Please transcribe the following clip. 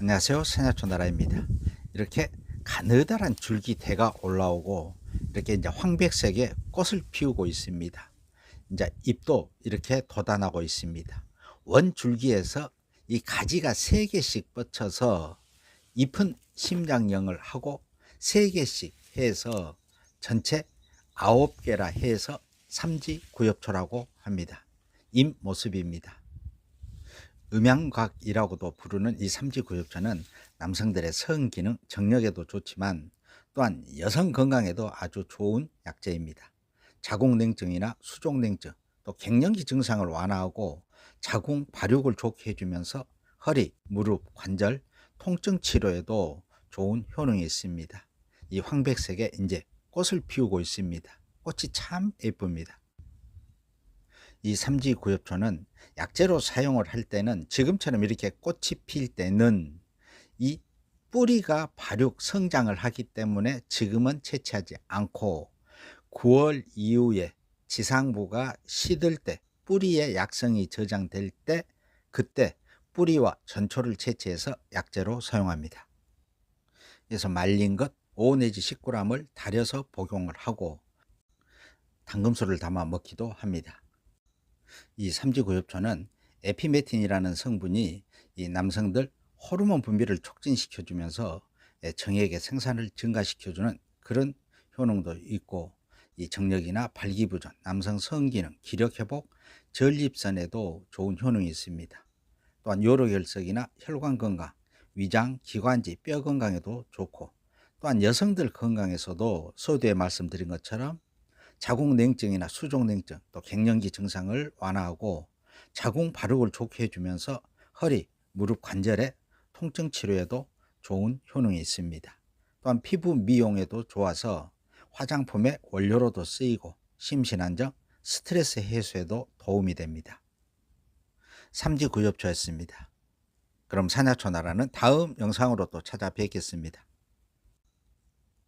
안녕하세요. 세냐초나라입니다. 이렇게 가느다란 줄기대가 올라오고 이렇게 이제 황백색의 꽃을 피우고 있습니다. 이제 잎도 이렇게 돋아나고 있습니다. 원 줄기에서 이 가지가 세 개씩 뻗쳐서 잎은 심장형을 하고 세 개씩 해서 전체 아홉 개라 해서 삼지구엽초라고 합니다. 잎 모습입니다. 음양각이라고도 부르는 이 삼지구엽초는 남성들의 성 기능, 정력에도 좋지만 또한 여성 건강에도 아주 좋은 약재입니다. 자궁냉증이나 수족냉증, 또 갱년기 증상을 완화하고 자궁 발육을 좋게 해주면서 허리, 무릎, 관절, 통증 치료에도 좋은 효능이 있습니다. 이 황백색에 이제 꽃을 피우고 있습니다. 꽃이 참 예쁩니다. 이 삼지구엽초는 약재로 사용을 할 때는 지금처럼 이렇게 꽃이 필 때는 이 뿌리가 발육 성장을 하기 때문에 지금은 채취하지 않고 9월 이후에 지상부가 시들 때 뿌리의 약성이 저장될 때 그때 뿌리와 전초를 채취해서 약재로 사용합니다. 그래서 말린 것 5 내지 10g을 달여서 복용을 하고 당금술을 담아 먹기도 합니다. 이 삼지구엽초는 에피메틴이라는 성분이 이 남성들 호르몬 분비를 촉진시켜 주면서 정액의 생산을 증가시켜 주는 그런 효능도 있고 이 정력이나 발기부전, 남성 성기능, 기력 회복, 전립선에도 좋은 효능이 있습니다. 또한 요로결석이나 혈관 건강, 위장, 기관지, 뼈 건강에도 좋고 또한 여성들 건강에서도 서두에 말씀드린 것처럼 자궁 냉증이나 수족 냉증, 또 갱년기 증상을 완화하고 자궁 발육을 좋게 해주면서 허리, 무릎 관절의 통증 치료에도 좋은 효능이 있습니다. 또한 피부 미용에도 좋아서 화장품의 원료로도 쓰이고 심신안정, 스트레스 해소에도 도움이 됩니다. 삼지구엽초였습니다. 그럼 사냐초나라는 다음 영상으로 또 찾아뵙겠습니다.